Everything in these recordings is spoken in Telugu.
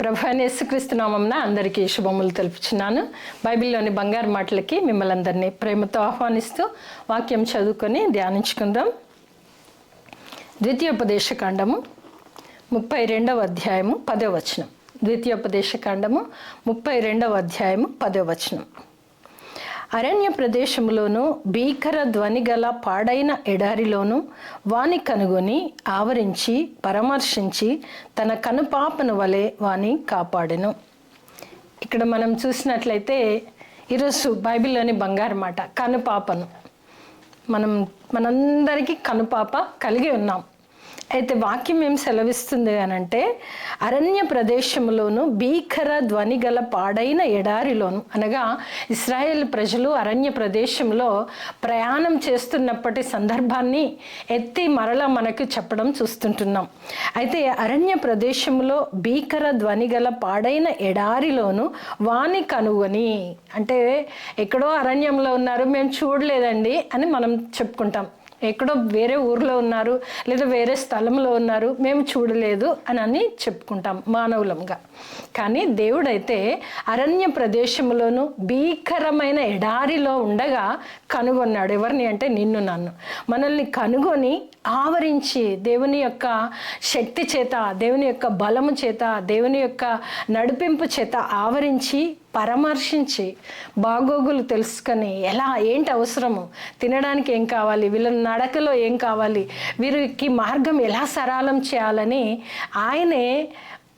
ప్రభాని యేసుక్రీస్తు నామంన అందరికీ శుభములు తెలుపుచున్నాను. బైబిల్లోని బంగారు మాటలకి మిమ్మల్ని అందరినీ ప్రేమతో ఆహ్వానిస్తూ వాక్యం చదువుకొని ధ్యానించుకుందాం. ద్వితీయోపదేశకాండము ముప్పై రెండవ అధ్యాయము పదో వచనం. ద్వితీయోపదేశ ముప్పై రెండవ అధ్యాయము పదవచనం అరణ్య ప్రదేశములోను భీకర ధ్వని గల పాడైన ఎడారిలోను వాని కనుగొని ఆవరించి పరామర్శించి తన కనుపాపను వలె వాని కాపాడెను. ఇక్కడ మనం చూసినట్లయితే ఈరోజు బైబిల్లోని బంగారు మాట కనుపాపను. మనం మనందరికీ కనుపాప కలిగి ఉన్నాం. అయితే వాక్యం ఏం సెలవిస్తుంది అని అంటే అరణ్య ప్రదేశంలోను భీకర ధ్వని గల పాడైన ఎడారిలోను అనగా ఇస్రాయేల్ ప్రజలు అరణ్య ప్రదేశంలో ప్రయాణం చేస్తున్నప్పటి సందర్భాన్ని ఎత్తి మరలా మనకు చెప్పడం చూస్తుంటున్నాం. అయితే అరణ్య ప్రదేశంలో భీకర ధ్వని గల పాడైన ఎడారిలోను వాని కనుగొని అంటే ఎక్కడో అరణ్యంలో ఉన్నారు మేము చూడలేదండి అని మనం చెప్పుకుంటాం. ఎక్కడో వేరే ఊర్లో ఉన్నారు లేదా వేరే స్థలంలో ఉన్నారు మేము చూడలేదు అని అని చెప్పుకుంటాం మానవులంగా. కానీ దేవుడైతే అరణ్య ప్రదేశంలోను భీకరమైన ఎడారిలో ఉండగా కనుగొన్నాడు. ఎవరిని అంటే నిన్ను నన్ను. మనల్ని కనుగొని ఆవరించి దేవుని యొక్క శక్తి చేత దేవుని యొక్క బలము చేత దేవుని యొక్క నడిపింపు చేత ఆవరించి పరామర్శించి బాగోగులు తెలుసుకొని ఎలా ఏంటి అవసరము? తినడానికి ఏం కావాలి? వీళ్ళ నడకలో ఏం కావాలి? వీరికి మార్గం ఎలా సరళం చేయాలని ఆయనే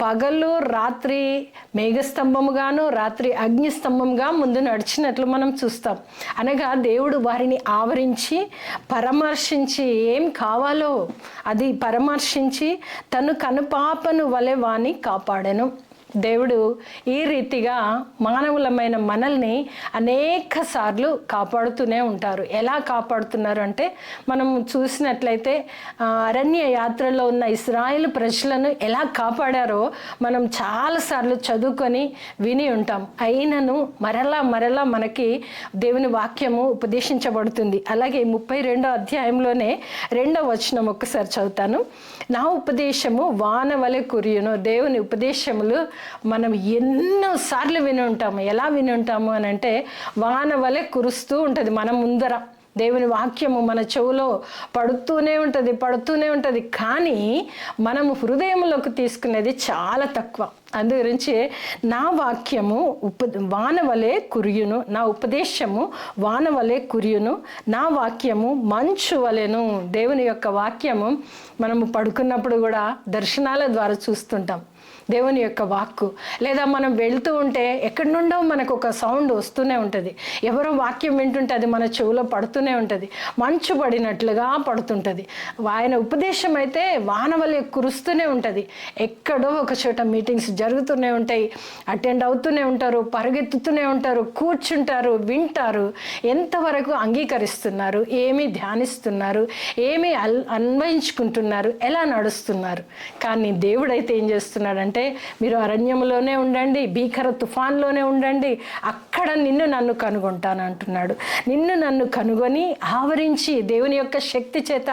పగలు రాత్రి మేఘస్తంభముగాను రాత్రి అగ్నిస్తంభంగా ముందు నడిచినట్లు మనం చూస్తాం. అనగా దేవుడు వారిని ఆవరించి పరామర్శించి ఏం కావాలో అది పరామర్శించి తను కనుపాపను వలె వాని కాపాడను. దేవుడు ఈ రీతిగా మానవులమైన మనల్ని అనేక సార్లు కాపాడుతూనే ఉంటారు. ఎలా కాపాడుతున్నారు అంటే మనం చూసినట్లయితే అరణ్య యాత్రలో ఉన్న ఇస్రాయేల్ ప్రజలను ఎలా కాపాడారో మనం చాలాసార్లు చదువుకొని విని ఉంటాం. అయినను మరలా మరలా మనకి దేవుని వాక్యము ఉపదేశించబడుతుంది. అలాగే ముప్పై రెండో అధ్యాయంలోనే రెండో వచనం ఒక్కసారి చదువుతాను. నా ఉపదేశము వాన వలె కురియును. దేవుని ఉపదేశములు మనం ఎన్నోసార్లు విని ఉంటాము. ఎలా విని ఉంటాము అని అంటే వాన వలె కురుస్తూ ఉంటుంది మన ముందర. దేవుని వాక్యము మన చెవులో పడుతూనే ఉంటుంది పడుతూనే ఉంటుంది. కానీ మనము హృదయంలోకి తీసుకునేది చాలా తక్కువ. అందు గురించి నా వాక్యము ఉప వానవలే కురియును నా ఉపదేశము వానవలే కురియును నా వాక్యము మంచు వలెను. దేవుని యొక్క వాక్యము మనము పడుకున్నప్పుడు కూడా దర్శనాల ద్వారా చూస్తుంటాం. దేవుని యొక్క వాక్కు. లేదా మనం వెళ్తూ ఉంటే ఎక్కడి నుండో మనకు ఒక సౌండ్ వస్తూనే ఉంటుంది. ఎవరో వాక్యం వింటుంటే అది మన చెవిలో పడుతూనే ఉంటుంది. మంచు పడినట్లుగా పడుతుంటుంది. ఆయన ఉపదేశం అయితే వానవలే కురుస్తూనే ఉంటుంది. ఎక్కడో ఒక చోట మీటింగ్స్ జరుగుతూనే ఉంటాయి. అటెండ్ అవుతూనే ఉంటారు. పరిగెత్తుతూనే ఉంటారు. కూర్చుంటారు. వింటారు. ఎంతవరకు అంగీకరిస్తున్నారు? ఏమి ధ్యానిస్తున్నారు? ఏమి అల్ అన్వయించుకుంటున్నారు? ఎలా నడుస్తున్నారు? కానీ దేవుడైతే ఏం చేస్తున్నాడంటే మీరు అరణ్యంలోనే ఉండండి భీకర తుఫాన్లోనే ఉండండి అక్కడ నిన్ను నన్ను కనుగొంటాను అంటున్నాడు. నిన్ను నన్ను కనుగొని ఆవరించి దేవుని యొక్క శక్తి చేత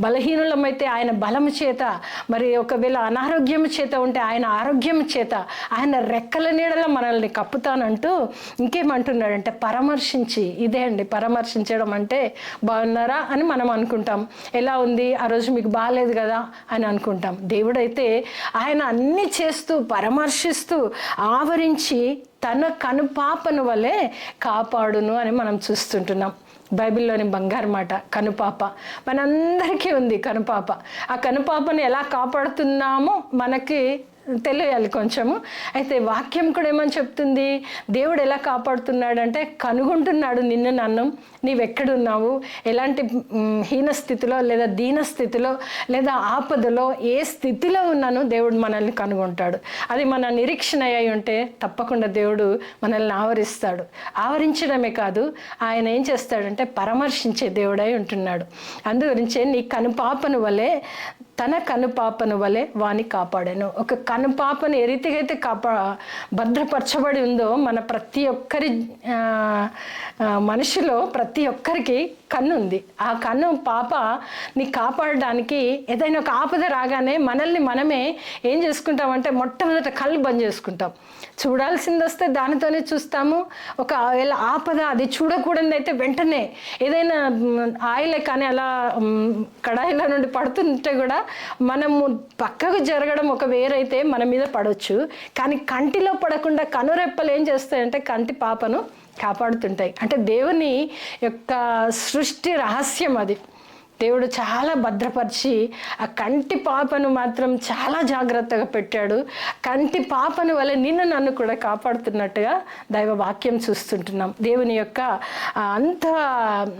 బలహీనులమైతే ఆయన బలము చేత మరి ఒకవేళ అనారోగ్యం చేత ఉంటే ఆయన ఆరోగ్యం చేత ఆయన రెక్కల నీడలో మనల్ని కప్పుతానంటూ ఇంకేమంటున్నాడంటే పరామర్శించి ఇదే అండి పరామర్శించడం అంటే బాగున్నారా అని మనం అనుకుంటాం. ఎలా ఉంది? ఆ రోజు మీకు బాగాలేదు కదా అని అనుకుంటాం. దేవుడైతే ఆయన అన్ని చే చేస్తూ పరామర్శిస్తూ ఆవరించి తన కనుపాపను వలె కాపాడును అని మనం చూస్తుంటున్నాం. బైబిల్లోని బంగారు మాట కనుపాప మనందరికీ ఉంది కనుపాప ఆ కనుపాపను ఎలా కాపాడుతున్నామో మనకి తెలియాలి కొంచెము. అయితే వాక్యం కూడా ఏమని చెప్తుంది? దేవుడు ఎలా కాపాడుతున్నాడంటే కనుగొంటున్నాడు నిన్ను నన్ను. నీవెక్కడున్నావు? ఎలాంటి హీన స్థితిలో లేదా దీన స్థితిలో లేదా ఆపదలో ఏ స్థితిలో ఉన్నాను దేవుడు మనల్ని కనుగొంటాడు. అది మన నిరీక్షణ అయి ఉంటే తప్పకుండా దేవుడు మనల్ని ఆవరిస్తాడు. ఆవరించడమే కాదు ఆయన ఏం చేస్తాడంటే పరామర్శించే దేవుడై ఉంటున్నాడు. అందు గురించే నీ కనుపాపను వలె తన కనుపాపను వలె వాని కాపాడాను. ఒక కనుపాపను ఎరితిగైతే కాపా భద్రపరచబడి ఉందో మన ప్రతి ఒక్కరి మనిషిలో ప్రతి ఒక్కరికి కన్ను ఉంది. ఆ కన్ను పాప ని కాపాడడానికి ఏదైనా ఒక ఆపద రాగానే మనల్ని మనమే ఏం చేసుకుంటామంటే మొట్టమొదట కళ్ళు బంద్ చేసుకుంటాం. చూడాల్సింది వస్తే దానితోనే చూస్తాము. ఒక ఎలా ఆపద అది చూడకూడదు అయితే వెంటనే ఏదైనా ఆయిల్ ఆయిలే కానీ అలా కడాయిలో నుండి పడుతుంటే కూడా మనము పక్కకు జరగడం ఒక వేరైతే మన మీద పడవచ్చు కానీ కంటిలో పడకుండా కనురెప్పలు ఏం చేస్తాయంటే కంటి పాపను కాపాడుతుంటాయి. అంటే దేవుని యొక్క సృష్టి రహస్యం అది. దేవుడు చాలా భద్రపరిచి ఆ కంటి పాపను మాత్రం చాలా జాగ్రత్తగా పెట్టాడు. కంటి పాపను వల్ల నిన్ను నన్ను కూడా కాపాడుతున్నట్టుగా దైవ వాక్యం చూస్తుంటున్నాం. దేవుని యొక్క అంత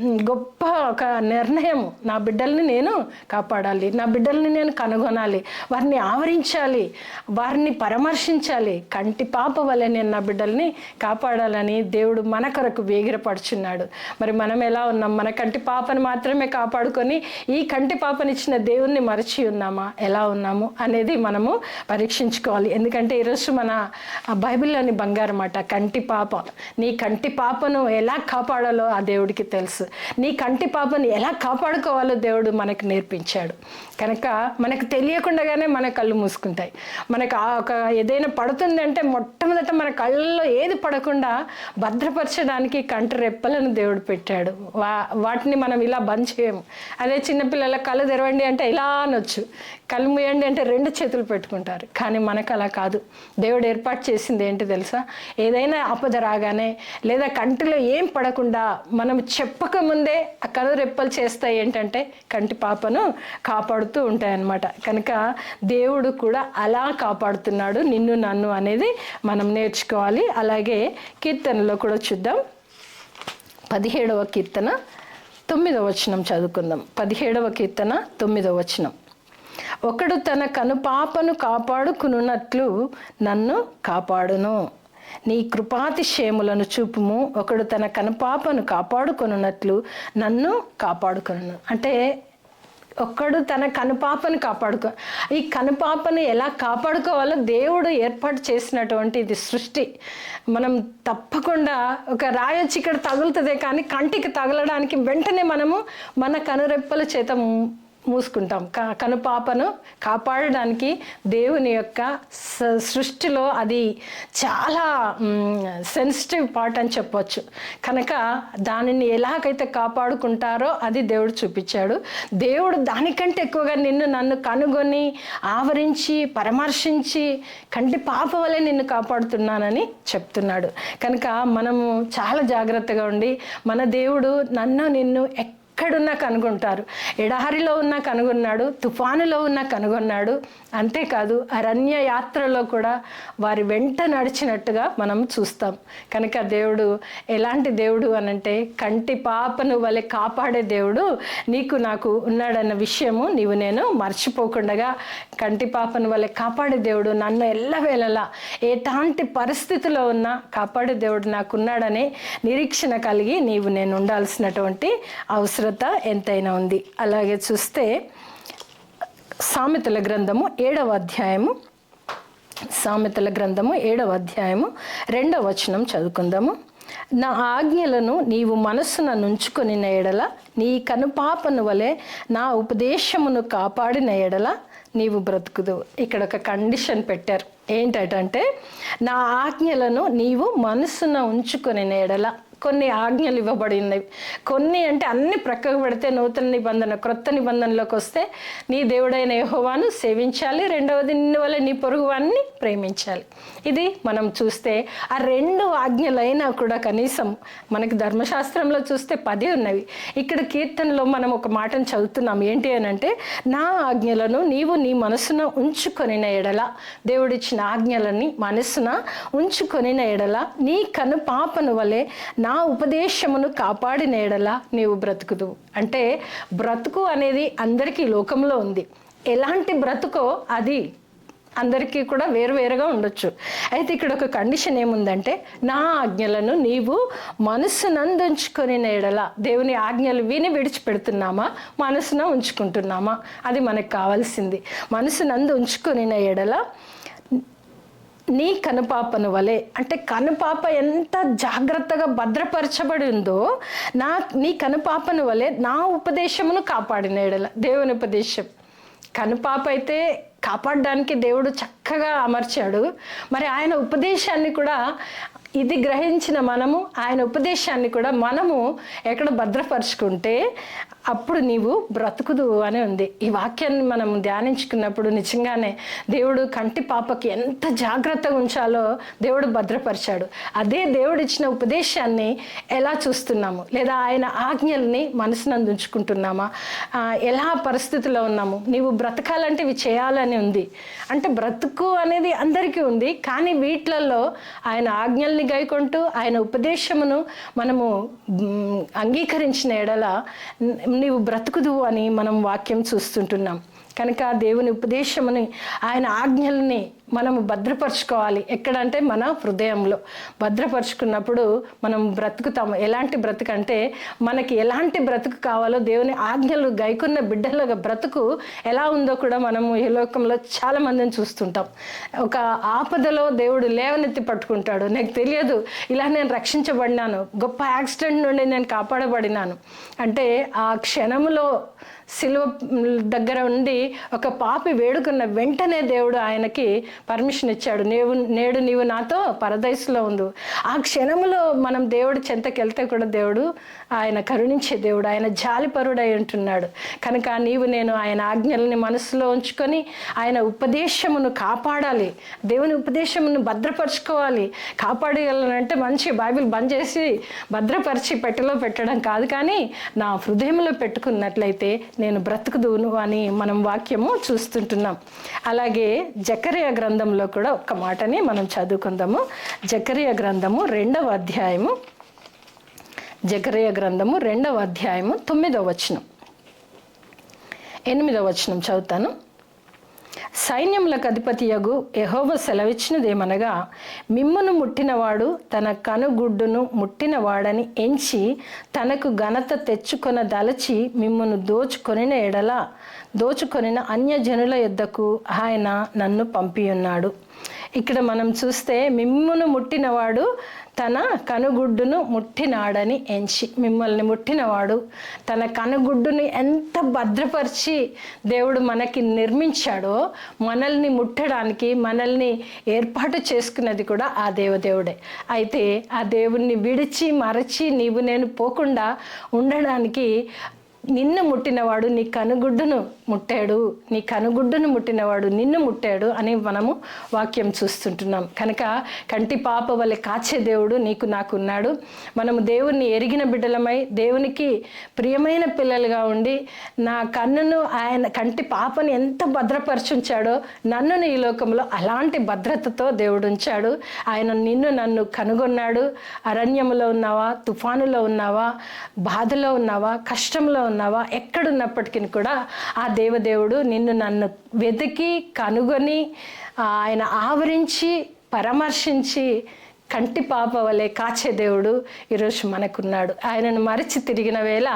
గొప్ప ఒక నిర్ణయం నా బిడ్డల్ని నేను కాపాడాలి. నా బిడ్డల్ని నేను కనుగొనాలి. వారిని ఆవరించాలి. వారిని పరామర్శించాలి. కంటి పాప వల్ల నేను నా బిడ్డల్ని కాపాడాలని దేవుడు మన కొరకు వేగిరపడుచున్నాడు. మరి మనం ఎలా ఉన్నాం? మన కంటి పాపను మాత్రమే కాపాడుకొని ఈ కంటి పాపనిచ్చిన దేవుణ్ణి మరచి ఉన్నామా? ఎలా ఉన్నాము? అనేది మనము పరీక్షించుకోవాలి. ఎందుకంటే ఈరోజు మన బైబిల్లోని బంగారు మాట కంటి పాప. నీ కంటి పాపను ఎలా కాపాడాలో ఆ దేవుడికి తెలుసు. నీ కంటి పాపను ఎలా కాపాడుకోవాలో దేవుడు మనకు నేర్పించాడు. కనుక మనకు తెలియకుండానే మన కళ్ళు మూసుకుంటాయి. మనకు ఆ ఒక ఏదైనా పడుతుంది అంటే మొట్టమొదట మన కళ్ళల్లో ఏది పడకుండా భద్రపరచడానికి కంటి రెప్పలను దేవుడు పెట్టాడు. వా వాటిని మనం ఇలా బంద్ చేయము. అదే చిన్నపిల్లల కళ్ళు తెరవండి అంటే ఇలా అనొచ్చు. కళ్ళు మూయండి అంటే రెండు చేతులు పెట్టుకుంటారు. కానీ మనకు అలా కాదు. దేవుడు ఏర్పాటు చేసింది ఏంటి తెలుసా? ఏదైనా ఆపద రాగానే లేదా కంటిలో ఏం పడకుండా మనం చెప్పకముందే ఆ కళ్ళు రెప్పలు చేస్తాయి ఏంటంటే కంటి పాపను కాపాడుతూ ఉంటాయన్నమాట. కనుక దేవుడు కూడా అలా కాపాడుతున్నాడు. నిన్ను నన్ను అనేది మనం నేర్చుకోవాలి. అలాగే కీర్తనలో కూడా చూద్దాం. పదిహేడవ కీర్తన. తొమ్మిదవ వచనం చదువుకుందాం. పదిహేడవ కీర్తన తొమ్మిదవ వచనం. ఒకడు తన కనుపాపను కాపాడుకునున్నట్లు నన్ను కాపాడును. నీ కృపాతిశయములను చూపుము. ఒకడు తన కనుపాపను కాపాడుకొనున్నట్లు నన్ను కాపాడుకొను అంటే ఒక్కడు తన కనుపాపను కాపాడుకో ఈ కనుపాపను ఎలా కాపాడుకోవాలో దేవుడు ఏర్పాటు చేసినటువంటి ఇది సృష్టి. మనం తప్పకుండా ఒక రాయి వచ్చి ఇక్కడ తగులుతుందే కానీ కంటికి తగలడానికి వెంటనే మనము మన కనురెప్పల చేత మూసుకుంటాం. క కనుపాపను కాపాడడానికి దేవుని యొక్క స- సృష్టిలో అది చాలా సెన్సిటివ్ పార్ట్ అని చెప్పొచ్చు. కనుక దానిని ఎలాగైతే కాపాడుకుంటారో అది దేవుడు చూపించాడు. దేవుడు దానికంటే ఎక్కువగా నిన్ను నన్ను కనుగొని ఆవరించి పరామర్శించి కంటి పాప వలె నిన్ను కాపాడుతున్నానని చెప్తున్నాడు. కనుక మనము చాలా జాగ్రత్తగా ఉండి మన దేవుడు నన్ను నిన్ను ఎక్ ఎక్కడున్నా కనుగొంటారు. ఎడహరిలో ఉన్నా కనుగొన్నాడు తుఫానులో ఉన్నా కనుగొన్నాడు. అంతేకాదు అరణ్య యాత్రలో కూడా వారి వెంట నడిచినట్టుగా మనం చూస్తాం. కనుక దేవుడు ఎలాంటి దేవుడు అనంటే కంటి పాపను వలె కాపాడే దేవుడు నీకు నాకు ఉన్నాడన్న విషయము నీవు నేను మర్చిపోకుండా కంటి పాపను వలె కాపాడే దేవుడు నన్ను ఎల్లవేళలా ఎలాంటి పరిస్థితిలో ఉన్నా కాపాడే దేవుడు నాకున్నాడనే నిరీక్షణ కలిగి నీవు నేను ఉండాల్సినటువంటి అవసరం అవసరత ఎంతైనా ఉంది. అలాగే చూస్తే సామెతల గ్రంథము ఏడవ అధ్యాయము సామెతల గ్రంథము ఏడవ అధ్యాయము రెండవ వచనం చదువుకుందాము. నా ఆజ్ఞలను నీవు మనస్సున నుంచుకొని ఎడల నీ కనుపాపను వలె నా ఉపదేశమును కాపాడిన ఎడల నీవు బ్రతుకుదు. ఇక్కడ ఒక కండిషన్ పెట్టారు. ఏంటంటే నా ఆజ్ఞలను నీవు మనస్సున ఉంచుకొని ఎడల. కొన్ని ఆజ్ఞలు ఇవ్వబడినవి కొన్ని అంటే అన్ని ప్రక్కకు పెడితే నూతన నిబంధన క్రొత్త నిబంధనలోకి వస్తే నీ దేవుడైన యహోవాను సేవించాలి. రెండవది నిన్ను వల్ల నీ పొరుగువాన్ని ప్రేమించాలి. ఇది మనం చూస్తే ఆ రెండు ఆజ్ఞలైనా కూడా కనీసం మనకి ధర్మశాస్త్రంలో చూస్తే పది ఉన్నవి. ఇక్కడ కీర్తనలో మనం ఒక మాటను చదువుతున్నాం. ఏంటి అని అంటే నా ఆజ్ఞలను నీవు నీ మనసున ఉంచుకొనిన ఎడల దేవుడిచ్చిన ఆజ్ఞలని మనసున ఉంచుకొనిన ఎడల నీ కను పాపను వలె నా ఉపదేశమును కాపాడిన ఎడల నీవు బ్రతుకుదు. అంటే బ్రతుకు అనేది అందరికీ లోకంలో ఉంది. ఎలాంటి బ్రతుకో అది అందరికీ కూడా వేరువేరుగా ఉండొచ్చు. అయితే ఇక్కడ ఒక కండిషన్ ఏముందంటే నా ఆజ్ఞలను నీవు మనస్సునందు ఉంచుకొని ఎడల దేవుని ఆజ్ఞలు విని విడిచిపెడుతున్నామా మనసున ఉంచుకుంటున్నామా అది మనకు కావాల్సింది. మనసునందు ఉంచుకొని ఎడల నీ కనుపాపను వలె అంటే కనుపాప ఎంత జాగ్రత్తగా భద్రపరచబడి ఉందో నా నీ కనుపాపను వలె నా ఉపదేశమును కాపాడిన ఎడల దేవుని ఉపదేశం. కనుపాప అయితే కాపాడడానికి దేవుడు చక్కగా అమర్చాడు. మరి ఆయన ఉపదేశాన్ని కూడా ఇది గ్రహించిన మనము ఆయన ఉపదేశాన్ని కూడా మనము ఎక్కడ భద్రపరుచుకుంటే అప్పుడు నీవు బ్రతుకుదు అని ఉంది. ఈ వాక్యాన్ని మనం ధ్యానించుకున్నప్పుడు నిజంగానే దేవుడు కంటి పాపకి ఎంత జాగ్రత్తగా ఉంచాలో దేవుడు భద్రపరిచాడు. అదే దేవుడు ఇచ్చిన ఉపదేశాన్ని ఎలా చూస్తున్నాము? లేదా ఆయన ఆజ్ఞల్ని మనసునందు ఉంచుకుంటున్నామా? ఎలా పరిస్థితిలో ఉన్నాము? నీవు బ్రతకాలంటే ఇవి చేయాలని ఉంది. అంటే బ్రతుకు అనేది అందరికీ ఉంది కానీ వీటిలలో ఆయన ఆజ్ఞల్ని గైకొంటూ ఆయన ఉపదేశమును మనము అంగీకరించిన ఎడల నీవు బ్రతుకుదు అని మనం వాక్యం చూస్తుంటున్నాం. కనుక దేవుని ఉపదేశముని ఆయన ఆజ్ఞల్ని మనము భద్రపరుచుకోవాలి. ఎక్కడంటే మన హృదయంలో. భద్రపరుచుకున్నప్పుడు మనం బ్రతుకుతాము. ఎలాంటి బ్రతుకు అంటే మనకి ఎలాంటి బ్రతుకు కావాలో దేవుని ఆజ్ఞలు గైకున్న బిడ్డల బ్రతుకు ఎలా ఉందో కూడా మనము ఈ లోకంలో చాలా మందిని చూస్తుంటాం. ఒక ఆపదలో దేవుడు లేవనెత్తి పట్టుకుంటాడు. నాకు తెలియదు ఇలా నేను రక్షించబడినాను. గొప్ప యాక్సిడెంట్ నుండి నేను కాపాడబడినాను. అంటే ఆ క్షణములో సిలువ దగ్గర ఉండి ఒక పాపి వేడుకున్న వెంటనే దేవుడు ఆయనకి పర్మిషన్ ఇచ్చాడు. నేవు నేడు నీవు నాతో పరదయసులో ఉండు. ఆ క్షణంలో మనం దేవుడు చెంతకెళ్తే కూడా దేవుడు ఆయన కరుణించే దేవుడు ఆయన జాలిపరుడై ఉంటున్నాడు. కనుక నీవు నేను ఆయన ఆజ్ఞల్ని మనసులో ఉంచుకొని ఆయన ఉపదేశమును కాపాడాలి. దేవుని ఉపదేశమును భద్రపరచుకోవాలి. కాపాడగలనంటే మంచి బైబిల్ బంద్ చేసి భద్రపరిచి పెట్టెలో పెట్టడం కాదు కానీ నా హృదయంలో పెట్టుకున్నట్లయితే నేను బ్రతుకుదును అని మనం వాక్యము చూస్తుంటున్నాం. అలాగే జకరియా గ్రంథంలో కూడా ఒక్క మాటని మనం చదువుకుందాము. జకరియా గ్రంథము రెండవ అధ్యాయము. జకరియా గ్రంథము రెండవ అధ్యాయము తొమ్మిదవ వచనం. ఎనిమిదవ వచనం చదువుతాను. సైన్యములకు అధిపతియగు యహోవ సెలవిచ్చినదేమనగా మిమ్మును ముట్టినవాడు తన కనుగుడ్డును ముట్టినవాడని ఎంచి తనకు ఘనత తెచ్చుకొన దలచి మిమ్మును దోచుకొనిన ఎడల దోచుకొనిన అన్యజనుల యొద్దకు ఆయన నన్ను పంపియున్నాడు. ఇక్కడ మనం చూస్తే మిమ్మును ముట్టినవాడు తన కనుగుడ్డును ముట్టినాడని ఎంచి మిమ్మల్ని ముట్టినవాడు తన కనుగుడ్డుని ఎంత భద్రపరిచి దేవుడు మనకి నిర్మించాడో మనల్ని ముట్టడానికి మనల్ని ఏర్పాటు చేసుకున్నది కూడా ఆ దేవదేవుడే. అయితే ఆ దేవుణ్ణి విడిచి మరచి నీవు నేను పోకుండా ఉండడానికి నిన్ను ముట్టినవాడు నీ కనుగుడ్డును ముట్టాడు. నీ కనుగుడ్డును ముట్టినవాడు నిన్ను ముట్టాడు అని మనము వాక్యం చూస్తుంటున్నాం. కనుక కంటి పాప వలె కాచే దేవుడు నీకు నాకు ఉన్నాడు మనము దేవుణ్ణి ఎరిగిన బిడ్డలమై దేవునికి ప్రియమైన పిల్లలుగా ఉండి నా కన్నును ఆయన కంటి పాపను ఎంత భద్రపరచుంచాడో నన్నును ఈ లోకంలో అలాంటి భద్రతతో దేవుడు ఉంచాడు ఆయన నిన్ను నన్ను కనుగొన్నాడు. అరణ్యంలో ఉన్నావా తుఫానులో ఉన్నావా బాధలో ఉన్నావా కష్టంలో ఉన్నావా ఎక్కడున్నప్పటికీ కూడా ఆ దేవదేవుడు నిన్ను నన్ను వెతికి కనుగొని ఆయన ఆవరించి పరామర్శించి కంటి పాప వలె కాచే దేవుడు ఈరోజు మనకున్నాడు. ఆయనను మరిచి తిరిగిన వేళ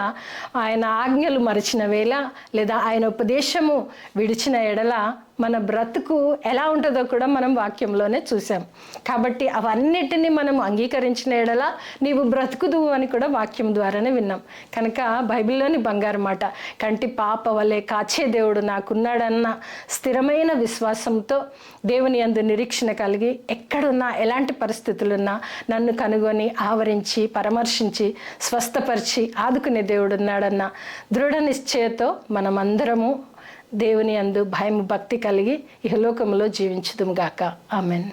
ఆయన ఆజ్ఞలు మరిచిన వేళ లేదా ఆయన ఉపదేశము విడిచిన ఎడల మన బ్రతుకు ఎలా ఉంటుందో కూడా మనం వాక్యంలోనే చూసాం కాబట్టి అవన్నిటినీ మనం అంగీకరించిన ఎడలా నీవు బ్రతుకుదువు అని కూడా వాక్యం ద్వారానే విన్నాం. కనుక బైబిల్లోని బంగారు మాట కంటి పాప వలె కాచే దేవుడు నాకున్నాడన్న స్థిరమైన విశ్వాసంతో దేవుని అందు నిరీక్షణ కలిగి ఎక్కడున్నా ఎలాంటి పరిస్థితులున్నా నన్ను కనుగొని ఆవరించి పరామర్శించి స్వస్థపరిచి ఆదుకునే దేవుడు ఉన్నాడన్న దృఢ నిశ్చయతో మనమందరము దేవుని అందు భయం భక్తి కలిగి ఇహలోకంలో జీవించుదుము గాక. ఆమెన్.